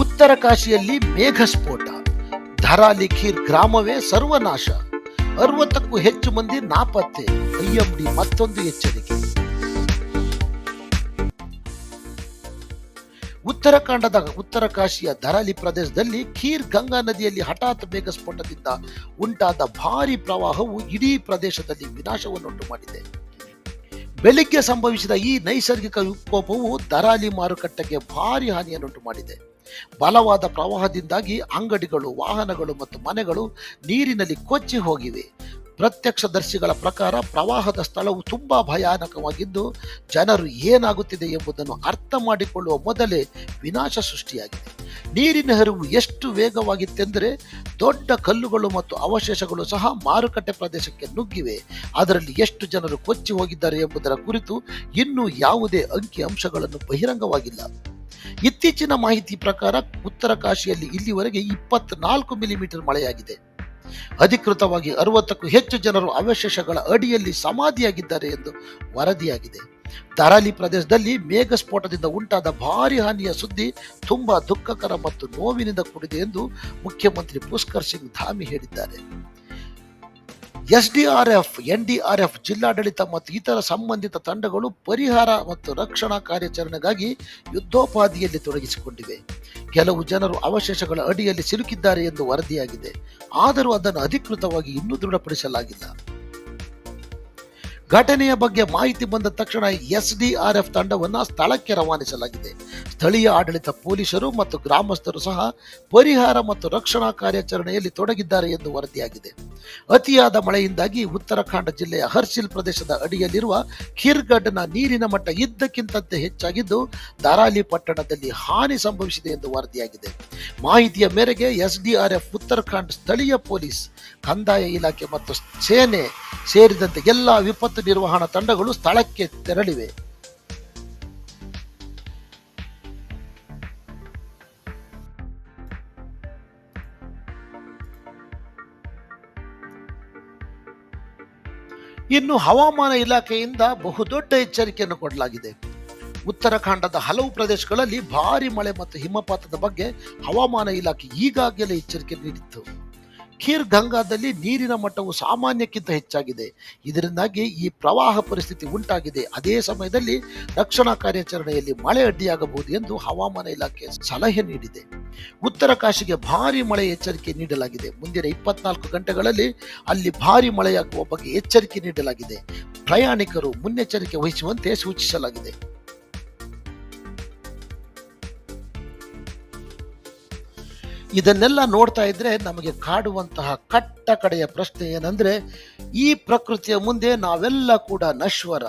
ಉತ್ತರ ಕಾಶಿಯಲ್ಲಿ ಮೇಘಸ್ಫೋಟ. ಧರಾಲಿ ಖೀರ್ ಗ್ರಾಮವೇ ಸರ್ವನಾಶ. ಅರವತ್ತಕ್ಕೂ ಹೆಚ್ಚು ಮಂದಿ ನಾಪತ್ತೆ. ಐಎಂಡಿ ಮತ್ತೊಂದು ಎಚ್ಚರಿಕೆ. ಉತ್ತರಾಖಂಡದ ಉತ್ತರ ಕಾಶಿಯ ಧರಾಲಿ ಪ್ರದೇಶದಲ್ಲಿ ಖೀರ್ ಗಂಗಾ ನದಿಯಲ್ಲಿ ಹಠಾತ್ ಮೇಘಸ್ಫೋಟದಿಂದ ಉಂಟಾದ ಭಾರಿ ಪ್ರವಾಹವು ಇಡೀ ಪ್ರದೇಶದಲ್ಲಿ ವಿನಾಶವನ್ನುಂಟು ಮಾಡಿದೆ. ಬೆಳಿಗ್ಗೆ ಸಂಭವಿಸಿದ ಈ ನೈಸರ್ಗಿಕ ವಿಕೋಪವು ಧರಾಲಿ ಮಾರುಕಟ್ಟೆಗೆ ಭಾರಿ ಹಾನಿಯನ್ನುಂಟು ಮಾಡಿದೆ. ಬಲವಾದ ಪ್ರವಾಹದಿಂದಾಗಿ ಅಂಗಡಿಗಳು, ವಾಹನಗಳು ಮತ್ತು ಮನೆಗಳು ನೀರಿನಲ್ಲಿ ಕೊಚ್ಚಿ ಹೋಗಿವೆ. ಪ್ರತ್ಯಕ್ಷದರ್ಶಿಗಳ ಪ್ರಕಾರ ಪ್ರವಾಹದ ಸ್ಥಳವು ತುಂಬಾ ಭಯಾನಕವಾಗಿದ್ದು, ಜನರು ಏನಾಗುತ್ತಿದೆ ಎಂಬುದನ್ನು ಅರ್ಥ ಮಾಡಿಕೊಳ್ಳುವ ಮೊದಲೇ ವಿನಾಶ ಸೃಷ್ಟಿಯಾಗಿದೆ. ನೀರಿನ ಹರಿವು ಎಷ್ಟು ವೇಗವಾಗಿತ್ತೆಂದರೆ ದೊಡ್ಡ ಕಲ್ಲುಗಳು ಮತ್ತು ಅವಶೇಷಗಳು ಸಹ ಮಾರುಕಟ್ಟೆ ಪ್ರದೇಶಕ್ಕೆ ನುಗ್ಗಿವೆ. ಅದರಲ್ಲಿ ಎಷ್ಟು ಜನರು ಕೊಚ್ಚಿ ಹೋಗಿದ್ದಾರೆ ಎಂಬುದರ ಕುರಿತು ಇನ್ನೂ ಯಾವುದೇ ಅಂಕಿ ಅಂಶಗಳನ್ನು ಬಹಿರಂಗವಾಗಿಲ್ಲ. ಇತ್ತೀಚಿನ ಮಾಹಿತಿ ಪ್ರಕಾರ ಉತ್ತರ ಕಾಶಿಯಲ್ಲಿ ಇಲ್ಲಿವರೆಗೆ ಇಪ್ಪತ್ನಾಲ್ಕು ಮಿಲಿಮೀಟರ್ ಮಳೆಯಾಗಿದೆ. ಅಧಿಕೃತವಾಗಿ ಅರವತ್ತಕ್ಕೂ ಹೆಚ್ಚು ಜನರು ಅವಶೇಷಗಳ ಅಡಿಯಲ್ಲಿ ಸಮಾಧಿಯಾಗಿದ್ದಾರೆ ಎಂದು ವರದಿಯಾಗಿದೆ. ತರಾಲಿ ಪ್ರದೇಶದಲ್ಲಿ ಮೇಘಸ್ಫೋಟದಿಂದ ಉಂಟಾದ ಭಾರಿ ಹಾನಿಯ ಸುದ್ದಿ ತುಂಬಾ ದುಃಖಕರ ಮತ್ತು ನೋವಿನಿಂದ ಕೂಡಿದೆ ಎಂದು ಮುಖ್ಯಮಂತ್ರಿ ಪುಷ್ಕರ್ ಸಿಂಗ್ ಧಾಮಿ ಹೇಳಿದ್ದಾರೆ. ಎಸ್ಡಿಆರ್ಎಫ್ ಎಫ್ ಜಿಲ್ಲಾಡಳಿತ ಮತ್ತು ಇತರ ಸಂಬಂಧಿತ ತಂಡಗಳು ಪರಿಹಾರ ಮತ್ತು ರಕ್ಷಣಾ ಕಾರ್ಯಾಚರಣೆಗಾಗಿ ಯುದ್ಧೋಪಾದಿಯಲ್ಲಿ ತೊಡಗಿಸಿಕೊಂಡಿವೆ. ಕೆಲವು ಜನರು ಅವಶೇಷಗಳ ಅಡಿಯಲ್ಲಿ ಸಿಲುಕಿದ್ದಾರೆ ಎಂದು ವರದಿಯಾಗಿದೆ. ಆದರೂ ಅದನ್ನು ಅಧಿಕೃತವಾಗಿ ಇನ್ನೂ ದೃಢಪಡಿಸಲಾಗಿಲ್ಲ. ಘಟನೆಯ ಬಗ್ಗೆ ಮಾಹಿತಿ ಬಂದ ತಕ್ಷಣ ಎಸ್ಡಿಆರ್ಎಫ್ ತಂಡವನ್ನು ಸ್ಥಳಕ್ಕೆ ರವಾನಿಸಲಾಗಿದೆ. ಸ್ಥಳೀಯ ಆಡಳಿತ ಪೊಲೀಸರು ಮತ್ತು ಗ್ರಾಮಸ್ಥರು ಸಹ ಪರಿಹಾರ ಮತ್ತು ರಕ್ಷಣಾ ಕಾರ್ಯಾಚರಣೆಯಲ್ಲಿ ತೊಡಗಿದ್ದಾರೆ ಎಂದು ವರದಿಯಾಗಿದೆ. ಅತಿಯಾದ ಮಳೆಯಿಂದಾಗಿ ಉತ್ತರಾಖಂಡ ಜಿಲ್ಲೆಯ ಹರ್ಸಿಲ್ ಪ್ರದೇಶದ ಅಡಿಯಲ್ಲಿರುವ ಖೀರ್ಗಢ್ನ ನೀರಿನ ಮಟ್ಟ ಇದ್ದಕ್ಕಿಂತಂತೆ ಹೆಚ್ಚಾಗಿದ್ದು, ದಾರಾಲಿ ಪಟ್ಟಣದಲ್ಲಿ ಹಾನಿ ಸಂಭವಿಸಿದೆ ಎಂದು ವರದಿಯಾಗಿದೆ. ಮಾಹಿತಿಯ ಮೇರೆಗೆ ಎಸ್ಡಿಆರ್ಎಫ್ ಉತ್ತರಾಖಂಡ್ ಸ್ಥಳೀಯ ಪೊಲೀಸ್, ಕಂದಾಯ ಇಲಾಖೆ ಮತ್ತು ಸೇನೆ ಸೇರಿದಂತೆ ಎಲ್ಲ ವಿಪತ್ತು ನಿರ್ವಹಣಾ ತಂಡಗಳು ಸ್ಥಳಕ್ಕೆ ತೆರಳಿವೆ. ಇನ್ನು ಹವಾಮಾನ ಇಲಾಖೆಯಿಂದ ಬಹುದೊಡ್ಡ ಎಚ್ಚರಿಕೆಯನ್ನು ಕೊಡಲಾಗಿದೆ. ಉತ್ತರಾಖಂಡದ ಹಲವು ಪ್ರದೇಶಗಳಲ್ಲಿ ಭಾರಿ ಮಳೆ ಮತ್ತು ಹಿಮಪಾತದ ಬಗ್ಗೆ ಹವಾಮಾನ ಇಲಾಖೆ ಈಗಾಗಲೇ ಎಚ್ಚರಿಕೆ ನೀಡಿತ್ತು. ಖೀರ್ ಗಂಗಾದಲ್ಲಿ ನೀರಿನ ಮಟ್ಟವು ಸಾಮಾನ್ಯಕ್ಕಿಂತ ಹೆಚ್ಚಾಗಿದೆ. ಇದರಿಂದಾಗಿ ಈ ಪ್ರವಾಹ ಪರಿಸ್ಥಿತಿ ಉಂಟಾಗಿದೆ. ಅದೇ ಸಮಯದಲ್ಲಿ ರಕ್ಷಣಾ ಕಾರ್ಯಾಚರಣೆಯಲ್ಲಿ ಮಳೆ ಅಡ್ಡಿಯಾಗಬಹುದು ಎಂದು ಹವಾಮಾನ ಇಲಾಖೆ ಸಲಹೆ ನೀಡಿದೆ. ಉತ್ತರ ಕಾಶಿಗೆ ಭಾರಿ ಮಳೆ ಎಚ್ಚರಿಕೆ ನೀಡಲಾಗಿದೆ. ಮುಂದಿನ ಇಪ್ಪತ್ನಾಲ್ಕು ಗಂಟೆಗಳಲ್ಲಿ ಅಲ್ಲಿ ಭಾರಿ ಮಳೆಯಾಗುವ ಬಗ್ಗೆ ಎಚ್ಚರಿಕೆ ನೀಡಲಾಗಿದೆ. ಪ್ರಯಾಣಿಕರು ಮುನ್ನೆಚ್ಚರಿಕೆ ವಹಿಸುವಂತೆ ಸೂಚಿಸಲಾಗಿದೆ. ಇದನ್ನೆಲ್ಲ ನೋಡ್ತಾ ಇದ್ರೆ ನಮಗೆ ಕಾಡುವಂತಹ ಕಟ್ಟ ಕಡೆಯ ಪ್ರಶ್ನೆ ಏನಂದ್ರೆ, ಈ ಪ್ರಕೃತಿಯ ಮುಂದೆ ನಾವೆಲ್ಲ ಕೂಡ ನಶ್ವರ.